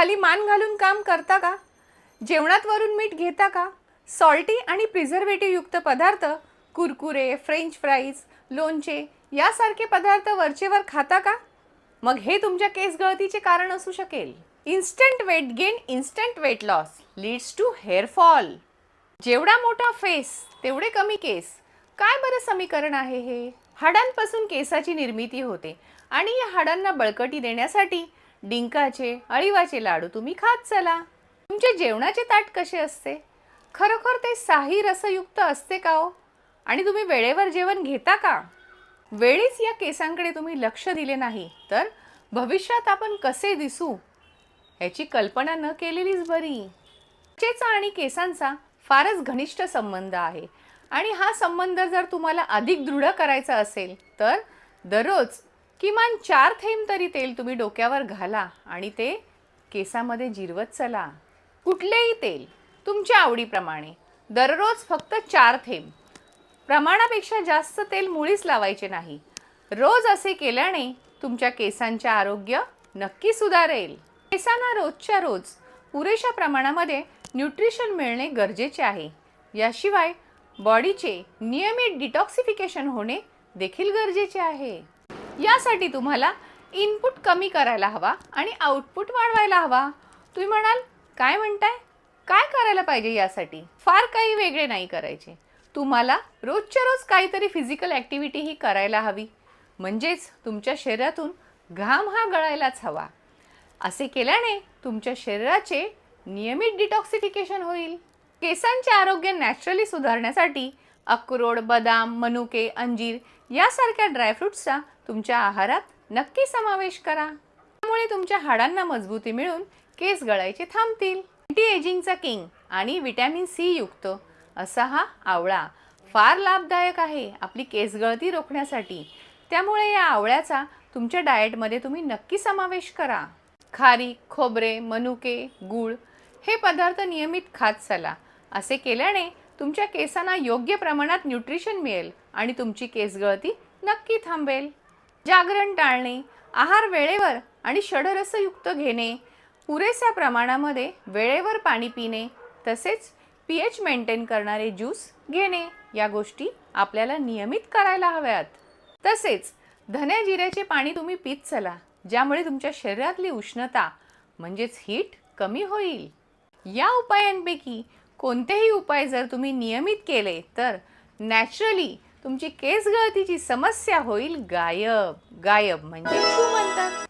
खाली मान घालून काम करता का? जेवणात वरून मीठ घेता का? सॉल्टी आणि प्रिझर्वेटिव्ह युक्त पदार्थ कुरकुरे फ्रेंच फ्राईज लोणचे यासारखे पदार्थ वरचेवर खाता का? मग हे तुमच्या केस गळतीचे कारण असू शकेल. Instant weight gain instant weight loss leads to hair fall जेवढा मोठा फेस तेवढे कमी केस. काय बरं समीकरण आहे हे? हाडांपासून केसाची निर्मिती होते आणि या हाडांना बळकटी देण्यासाठी डिंकाचे अळीवाचे लाडू तुम्ही खात चला. तुमचे जेवणाचे ताट कसे असते? खरोखर ते साही रसयुक्त असते का हो? आणि तुम्ही वेळेवर जेवण घेता का? वेळीच या केसांकडे तुम्ही लक्ष दिले नाही तर भविष्यात आपण कसे दिसू? याची कल्पना न केलेलीच बरी. त्वचेचा आणि केसांचा फारच घनिष्ठ संबंध आहे. आणि हा संबंध जर तुम्हाला अधिक दृढ करायचा असेल तर दररोज किमान चार थेंब तरी तेल तुम्ही डोक्यावर घाला आणि ते केसामध्ये जिरवत चला. कुठलेही तेल तुमच्या आवडीप्रमाणे. दररोज फक्त चार थेंब प्रमाणापेक्षा जास्त तेल मुळीच लावायचे नाही. रोज असे केल्याने तुमच्या केसांचे आरोग्य नक्की सुधारेल. केसांना रोजच्या रोज पुरेशा प्रमाणामध्ये न्यूट्रिशन मिळणे गरजेचे आहे. याशिवाय बॉडीचे नियमित डिटॉक्सिफिकेशन होणे देखील गरजेचे आहे. यासाठी तुम्हाला इनपुट कमी करायला हवा आणि आउटपुट वाढवायला हवा. तुम्ही म्हणाल काय म्हणताय? काय करायला पाहिजे यासाठी? फार काही वेगळे नाही करायचे. तुम्हाला रोजच्या रोज काहीतरी फिजिकल ॲक्टिव्हिटी ही करायला हवी. म्हणजेच तुमच्या शरीरातून घाम हा गळायलाच हवा. असे केल्याने तुमच्या शरीराचे नियमित डिटॉक्सिफिकेशन होईल. केसांचे आरोग्य नॅचरली सुधारण्यासाठी अक्रोड बदाम मनुके अंजीर यासारख्या ड्रायफ्रुट्सचा तुमच्या आहारात नक्की समावेश करा. त्यामुळे तुमच्या हाडांना मजबूती मिळून केस गळायचे थांबतील. अँटी एजिंगचा किंग आणि विटॅमिन सी युक्त असा हा आवळा फार लाभदायक आहे आपली केस गळती रोखण्यासाठी. त्यामुळे या आवळ्याचा तुमच्या डाएटमध्ये तुम्ही नक्की समावेश करा. खारी खोबरे मनुके गूळ हे पदार्थ नियमित खात चला. असे केल्याने तुमच्या केसांना योग्य प्रमाणात न्यूट्रिशन मिळेल आणि तुमची केस गळती नक्की थांबेल. जागरण टाळणे आहार वेळेवर आणि षडरसयुक्त घेणे पुरेशा प्रमाणामध्ये वेळेवर पाणी पिणे तसेच पी एच मेंटेन करणारे ज्यूस घेणे या गोष्टी आपल्याला नियमित करायला हव्यात. तसेच धन्या जिऱ्याचे पाणी तुम्ही पित चला ज्यामुळे तुमच्या शरीरातली उष्णता म्हणजेच हीट कमी होईल. या उपायांपैकी कोणतेही उपाय जर तुम्ही नियमित केले तर नॅचरली तुमची केस गळतीची समस्या होईल गायब. गायब म्हणजे छू म्हणतात.